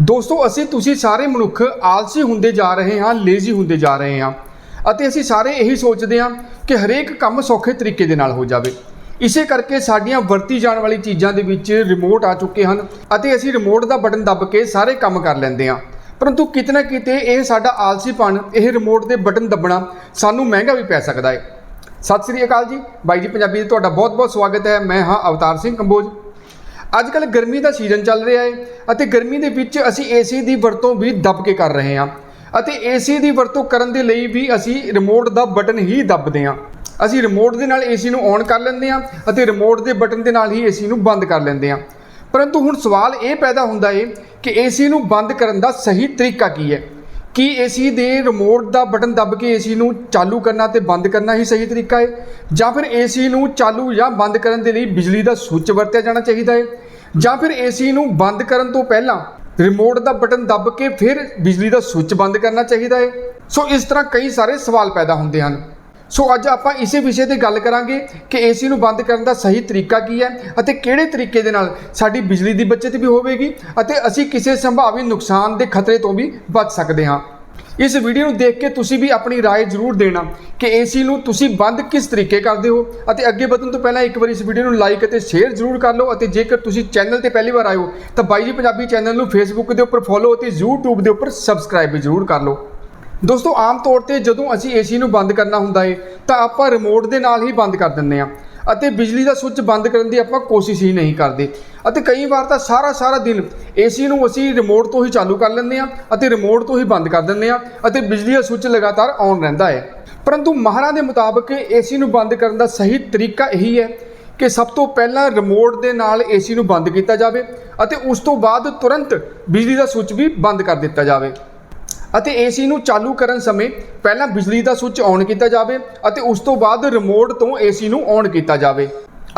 ਦੋਸਤੋ, ਅਸੀਂ ਤੁਸੀਂ ਸਾਰੇ ਮਨੁੱਖ ਆਲਸੀ ਹੁੰਦੇ ਜਾ ਰਹੇ ਹਾਂ, ਲੇਜ਼ੀ ਹੁੰਦੇ ਜਾ ਰਹੇ ਹਾਂ ਅਤੇ ਅਸੀਂ ਸਾਰੇ ਇਹੀ ਸੋਚਦੇ ਹਾਂ ਕਿ ਹਰੇਕ ਕੰਮ ਸੌਖੇ ਤਰੀਕੇ ਦੇ ਨਾਲ ਹੋ ਜਾਵੇ। ਇਸੇ ਕਰਕੇ ਸਾਡੀਆਂ ਵਰਤੀ ਜਾਣ ਵਾਲੀ ਚੀਜ਼ਾਂ ਦੇ ਵਿੱਚ ਰਿਮੋਟ ਆ ਚੁੱਕੇ ਹਨ ਅਤੇ ਅਸੀਂ ਰਿਮੋਟ ਦਾ ਬਟਨ ਦੱਬ ਕੇ ਸਾਰੇ ਕੰਮ ਕਰ ਲੈਂਦੇ ਹਾਂ। ਪਰੰਤੂ ਕਿਤੇ ਨਾ ਕਿਤੇ ਇਹ ਸਾਡਾ ਆਲਸੀਪਣ, ਇਹ ਰਿਮੋਟ ਦੇ ਬਟਨ ਦੱਬਣਾ ਸਾਨੂੰ ਮਹਿੰਗਾ ਵੀ ਪੈ ਸਕਦਾ ਹੈ। ਸਤਿ ਸ੍ਰੀ ਅਕਾਲ ਜੀ। ਬਾਈ ਜੀ ਪੰਜਾਬੀ ਦੇ ਤੁਹਾਡਾ ਬਹੁਤ-ਬਹੁਤ ਸਵਾਗਤ ਹੈ। ਮੈਂ ਹਾਂ ਅਵਤਾਰ ਸਿੰਘ ਕੰਬੋਜ। ਅੱਜ ਕੱਲ ਗਰਮੀ ਦਾ ਸੀਜ਼ਨ ਚੱਲ ਰਿਹਾ ਹੈ ਅਤੇ ਗਰਮੀ ਦੇ ਵਿੱਚ ਅਸੀਂ ਏਸੀ ਦੀ ਵਰਤੋਂ ਵੀ ਦੱਬ ਕੇ ਕਰ ਰਹੇ ਹਾਂ ਅਤੇ ਏਸੀ ਦੀ ਵਰਤੋਂ ਕਰਨ ਦੇ ਲਈ ਵੀ ਅਸੀਂ ਰਿਮੋਟ ਦਾ ਬਟਨ ਹੀ ਦੱਬਦੇ ਹਾਂ। ਅਸੀਂ ਰਿਮੋਟ ਦੇ ਨਾਲ ਏਸੀ ਨੂੰ ਔਨ ਕਰ ਲੈਂਦੇ ਹਾਂ ਅਤੇ ਰਿਮੋਟ ਦੇ ਬਟਨ ਦੇ ਨਾਲ ਹੀ ਏਸੀ ਨੂੰ ਬੰਦ ਕਰ ਲੈਂਦੇ ਹਾਂ। ਪਰੰਤੂ ਹੁਣ ਸਵਾਲ ਇਹ ਪੈਦਾ ਹੁੰਦਾ ਹੈ ਕਿ ਏਸੀ ਨੂੰ ਬੰਦ ਕਰਨ ਦਾ ਸਹੀ ਤਰੀਕਾ ਕੀ ਹੈ? ਕੀ ਏਸੀ ਦੇ ਰਿਮੋਟ ਦਾ ਬਟਨ ਦੱਬ ਕੇ ਏਸੀ ਨੂੰ ਚਾਲੂ ਕਰਨਾ ਤੇ ਬੰਦ ਕਰਨਾ ਹੀ ਸਹੀ ਤਰੀਕਾ ਹੈ? ਜਾਂ ਫਿਰ ਏਸੀ ਨੂੰ ਚਾਲੂ ਜਾਂ ਬੰਦ ਕਰਨ ਦੇ ਲਈ ਬਿਜਲੀ ਦਾ ਸੁੱਚ ਵਰਤਿਆ ਜਾਣਾ ਚਾਹੀਦਾ ਹੈ? ਜਾਂ ਫਿਰ ਏਸੀ ਨੂੰ ਬੰਦ ਕਰਨ ਤੋਂ ਪਹਿਲਾਂ ਰਿਮੋਟ ਦਾ ਬਟਨ ਦੱਬ ਕੇ ਫਿਰ ਬਿਜਲੀ ਦਾ ਸੁੱਚ ਬੰਦ ਕਰਨਾ ਚਾਹੀਦਾ ਹੈ? ਸੋ ਇਸ ਤਰ੍ਹਾਂ ਕਈ ਸਾਰੇ ਸਵਾਲ ਪੈਦਾ ਹੁੰਦੇ ਹਨ। ਸੋ ਅੱਜ ਆਪਾਂ ਇਸੇ ਵਿਸ਼ੇ ਤੇ ਗੱਲ ਕਰਾਂਗੇ ਕਿ ਏਸੀ ਨੂੰ ਬੰਦ ਕਰਨ ਦਾ ਸਹੀ ਤਰੀਕਾ ਕੀ ਹੈ ਅਤੇ ਕਿਹੜੇ ਤਰੀਕੇ ਦੇ ਨਾਲ ਸਾਡੀ ਬਿਜਲੀ ਦੀ ਬਚਤ ਵੀ ਹੋਵੇਗੀ ਅਤੇ ਅਸੀਂ ਕਿਸੇ ਸੰਭਾਵੀ ਨੁਕਸਾਨ ਦੇ ਖਤਰੇ ਤੋਂ ਵੀ ਬਚ ਸਕਦੇ ਹਾਂ ਇਸ ਵੀਡੀਓ ਨੂੰ ਦੇਖ ਕੇ ਤੁਸੀਂ ਵੀ ਆਪਣੀ رائے ਜ਼ਰੂਰ ਦੇਣਾ ਕਿ ਏਸੀ ਨੂੰ ਤੁਸੀਂ ਬੰਦ ਕਿਸ ਤਰੀਕੇ ਕਰਦੇ ਹੋ ਅਤੇ ਅੱਗੇ ਵਧਣ ਤੋਂ ਪਹਿਲਾਂ ਇੱਕ ਵਾਰ ਇਸ ਵੀਡੀਓ ਨੂੰ ਲਾਈਕ ਅਤੇ ਸ਼ੇਅਰ ਜ਼ਰੂਰ ਕਰ ਲਓ ਅਤੇ ਜੇਕਰ ਤੁਸੀਂ ਚੈਨਲ ਤੇ ਪਹਿਲੀ ਵਾਰ ਆਏ ਹੋ ਤਾਂ ਬਾਈ ਜੀ ਪੰਜਾਬੀ ਚੈਨਲ ਨੂੰ ਫੇਸਬੁੱਕ ਦੇ ਉੱਪਰ ਫੋਲੋ ਅਤੇ YouTube ਦੇ ਉੱਪਰ ਸਬਸਕ੍ਰਾਈਬ ਵੀ ਜ਼ਰੂਰ ਕਰ ਲਓ ਦੋਸਤੋ, ਆਮ ਤੌਰ ਤੇ ਜਦੋਂ ਅਸੀਂ ਏਸੀ ਨੂੰ ਬੰਦ ਕਰਨਾ ਹੁੰਦਾ ਏ, ਤਾਂ ਆਪਾਂ ਰਿਮੋਟ ਦੇ ਨਾਲ ਹੀ ਬੰਦ ਕਰ ਦਿੰਦੇ ਹਾਂ। ਅਤੇ ਬਿਜਲੀ ਦਾ ਸੁੱਚ ਬੰਦ ਕਰਨ ਦੀ ਆਪਾਂ ਕੋਸ਼ਿਸ਼ ਹੀ ਨਹੀਂ ਕਰਦੇ। ਅਤੇ ਕਈ ਵਾਰ ਤਾਂ ਸਾਰਾ ਸਾਰਾ ਦਿਨ ਏਸੀ ਨੂੰ ਅਸੀਂ ਰਿਮੋਟ ਤੋਂ ਹੀ ਚਾਲੂ ਕਰ ਲੈਂਦੇ ਹਾਂ ਅਤੇ ਰਿਮੋਟ ਤੋਂ ਹੀ ਬੰਦ ਕਰ ਦਿੰਦੇ ਹਾਂ ਅਤੇ ਬਿਜਲੀ ਦਾ ਸੁੱਚ ਲਗਾਤਾਰ ਔਨ ਰਹਿੰਦਾ ਹੈ। ਪਰੰਤੂ ਮਾਹਰਾਂ ਦੇ ਮੁਤਾਬਕ ਏਸੀ ਨੂੰ ਬੰਦ ਕਰਨ ਦਾ ਸਹੀ ਤਰੀਕਾ ਇਹੀ ਹੈ ਕਿ ਸਭ ਤੋਂ ਪਹਿਲਾਂ ਰਿਮੋਟ ਦੇ ਨਾਲ ਏਸੀ ਨੂੰ ਬੰਦ ਕੀਤਾ ਜਾਵੇ ਅਤੇ ਉਸ ਤੋਂ ਬਾਅਦ ਤੁਰੰਤ ਬਿਜਲੀ ਦਾ ਸੁੱਚ ਵੀ ਬੰਦ ਕਰ ਦਿੱਤਾ ਜਾਵੇ। ਅਤੇ ਏਸੀ ਨੂੰ ਚਾਲੂ ਕਰਨ ਸਮੇਂ ਪਹਿਲਾਂ ਬਿਜਲੀ ਦਾ ਸੁੱਚ ਔਨ ਕੀਤਾ ਜਾਵੇ ਅਤੇ ਉਸ ਤੋਂ ਬਾਅਦ ਰਿਮੋਟ ਤੋਂ ਏਸੀ ਨੂੰ ਔਨ ਕੀਤਾ ਜਾਵੇ।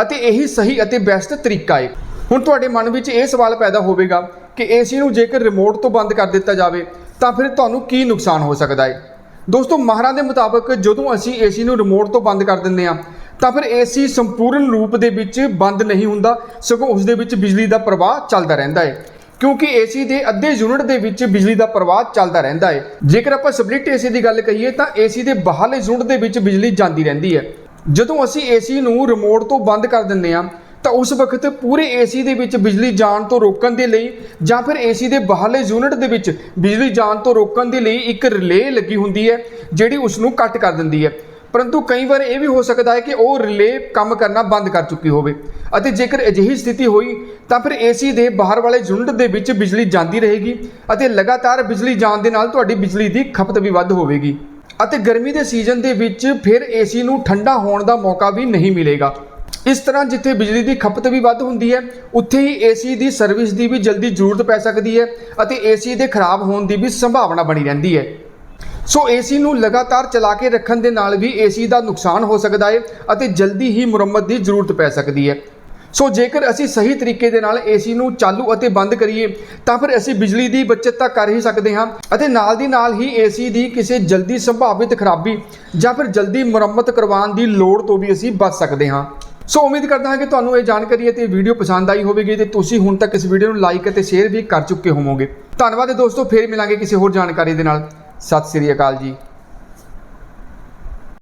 ਅਤੇ ਇਹੀ ਸਹੀ ਅਤੇ ਬੈਸਟ ਤਰੀਕਾ ਹੈ ਹੁਣ ਤੁਹਾਡੇ ਮਨ ਵਿੱਚ ਇਹ ਸਵਾਲ ਪੈਦਾ ਹੋਵੇਗਾ ਕਿ ਏਸੀ ਨੂੰ ਜੇਕਰ ਰਿਮੋਟ ਤੋਂ ਬੰਦ ਕਰ ਦਿੱਤਾ ਜਾਵੇ, ਤਾਂ ਫਿਰ ਤੁਹਾਨੂੰ ਕੀ ਨੁਕਸਾਨ ਹੋ ਸਕਦਾ ਹੈ ਦੋਸਤੋ, ਮਾਹਰਾਂ ਦੇ ਮੁਤਾਬਕ ਜਦੋਂ ਅਸੀਂ ਏਸੀ ਨੂੰ ਰਿਮੋਟ ਤੋਂ ਬੰਦ ਕਰ ਦਿੰਦੇ ਹਾਂ, ਤਾਂ ਫਿਰ ਏਸੀ ਸੰਪੂਰਨ ਰੂਪ ਦੇ ਵਿੱਚ ਬੰਦ ਨਹੀਂ ਹੁੰਦਾ, ਸਗੋਂ ਉਸ ਦੇ ਵਿੱਚ ਬਿਜਲੀ ਦਾ ਪ੍ਰਵਾਹ ਚੱਲਦਾ ਰਹਿੰਦਾ ਹੈ ਕਿਉਂਕਿ ਏਸੀ ਦੇ ਅੱਧੇ ਯੂਨਿਟ ਦੇ ਵਿੱਚ ਬਿਜਲੀ ਦਾ ਪ੍ਰਵਾਹ ਚੱਲਦਾ ਰਹਿੰਦਾ ਹੈ। ਜੇਕਰ ਆਪਾਂ ਸਪਲਿਟ ਏਸੀ ਦੀ ਗੱਲ ਕਰੀਏ ਤਾਂ ਏਸੀ ਦੇ ਬਾਹਰਲੇ ਯੂਨਿਟ ਦੇ ਵਿੱਚ ਬਿਜਲੀ ਜਾਂਦੀ ਰਹਿੰਦੀ ਹੈ। ਜਦੋਂ ਅਸੀਂ ਏਸੀ ਨੂੰ ਰਿਮੋਟ ਤੋਂ ਬੰਦ ਕਰ ਦਿੰਦੇ ਹਾਂ, ਤਾਂ ਉਸ ਵਕਤ ਪੂਰੇ ਏਸੀ ਦੇ ਵਿੱਚ ਬਿਜਲੀ ਜਾਣ ਤੋਂ ਰੋਕਣ ਦੇ ਲਈ ਜਾਂ ਫਿਰ ਏਸੀ ਦੇ ਬਾਹਰਲੇ ਯੂਨਿਟ ਦੇ ਵਿੱਚ ਬਿਜਲੀ ਜਾਣ ਤੋਂ ਰੋਕਣ ਦੇ ਲਈ ਇੱਕ ਰਿਲੇ ਲੱਗੀ ਹੁੰਦੀ ਹੈ, ਜਿਹੜੀ ਉਸ ਨੂੰ ਕੱਟ ਕਰ ਦਿੰਦੀ ਹੈ। ਪਰੰਤੂ ਕਈ ਵਾਰ ਇਹ ਵੀ ਹੋ ਸਕਦਾ ਹੈ ਕਿ ਉਹ ਰਿਲੇ ਕੰਮ ਕਰਨਾ ਬੰਦ ਕਰ ਚੁੱਕੀ ਹੋਵੇ। ਅਤੇ ਜੇਕਰ ਅਜਿਹੀ ਸਥਿਤੀ ਹੋਈ, ਤਾਂ ਫਿਰ ਏਸੀ ਦੇ ਬਾਹਰ ਵਾਲੇ ਯੂਨਿਟ ਦੇ ਵਿੱਚ ਬਿਜਲੀ ਜਾਂਦੀ ਰਹੇਗੀ ਅਤੇ ਲਗਾਤਾਰ ਬਿਜਲੀ ਜਾਣ ਦੇ ਨਾਲ ਤੁਹਾਡੀ ਬਿਜਲੀ ਦੀ ਖਪਤ ਵੀ ਵੱਧ ਹੋਵੇਗੀ। ਅਤੇ ਗਰਮੀ ਦੇ ਸੀਜ਼ਨ ਦੇ ਵਿੱਚ ਫਿਰ ਏਸੀ ਨੂੰ ਠੰਡਾ ਹੋਣ ਦਾ ਮੌਕਾ ਵੀ ਨਹੀਂ ਮਿਲੇਗਾ। ਇਸ ਤਰ੍ਹਾਂ ਜਿੱਥੇ ਬਿਜਲੀ ਦੀ ਖਪਤ ਵੀ ਵੱਧ ਹੁੰਦੀ ਹੈ, ਉੱਥੇ ਹੀ ਏਸੀ ਦੀ ਸਰਵਿਸ ਦੀ ਵੀ ਜਲਦੀ ਜ਼ਰੂਰਤ ਪੈ ਸਕਦੀ ਹੈ ਅਤੇ ਏਸੀ ਦੇ ਖਰਾਬ ਹੋਣ ਦੀ ਵੀ ਸੰਭਾਵਨਾ ਬਣੀ ਰਹਿੰਦੀ ਹੈ। ਸੋ ਏਸੀ ਨੂੰ ਲਗਾਤਾਰ ਚਲਾ ਕੇ ਰੱਖਣ ਦੇ ਨਾਲ ਵੀ ਏਸੀ ਦਾ ਨੁਕਸਾਨ ਹੋ ਸਕਦਾ ਹੈ ਅਤੇ ਜਲਦੀ ਹੀ ਮੁਰੰਮਤ ਦੀ ਜ਼ਰੂਰਤ ਪੈ ਸਕਦੀ ਹੈ ਸੋ ਜੇਕਰ ਅਸੀਂ ਸਹੀ ਤਰੀਕੇ ਦੇ ਨਾਲ ਏਸੀ ਨੂੰ ਚਾਲੂ ਅਤੇ ਬੰਦ ਕਰੀਏ, ਤਾਂ ਫਿਰ ਅਸੀਂ ਬਿਜਲੀ ਦੀ ਬਚਤ ਤਾਂ ਕਰ ਹੀ ਸਕਦੇ ਹਾਂ ਅਤੇ ਨਾਲ ਦੀ ਨਾਲ ਹੀ ਏਸੀ ਦੀ ਕਿਸੇ ਜਲਦੀ ਸੰਭਾਵਿਤ ਖਰਾਬੀ ਜਾਂ ਫਿਰ ਜਲਦੀ ਮੁਰੰਮਤ ਕਰਵਾਉਣ ਦੀ ਲੋੜ ਤੋਂ ਵੀ ਅਸੀਂ ਬਚ ਸਕਦੇ ਹਾਂ। ਸੋ ਉਮੀਦ ਕਰਦਾ ਹਾਂ ਕਿ ਤੁਹਾਨੂੰ ਇਹ ਜਾਣਕਾਰੀ ਅਤੇ ਵੀਡੀਓ ਪਸੰਦ ਆਈ ਹੋਵੇਗੀ ਤੇ ਤੁਸੀਂ ਹੁਣ ਤੱਕ ਇਸ ਵੀਡੀਓ ਨੂੰ ਲਾਈਕ ਅਤੇ ਸ਼ੇਅਰ ਵੀ ਕਰ ਚੁੱਕੇ ਹੋਵੋਗੇ। ਧੰਨਵਾਦ ਦੋਸਤੋ, ਫੇਰ ਮਿਲਾਂਗੇ ਕਿਸੇ ਹੋਰ ਜਾਣਕਾਰੀ ਦੇ ਨਾਲ। ਸਤਿ ਸ੍ਰੀ ਅਕਾਲ ਜੀ।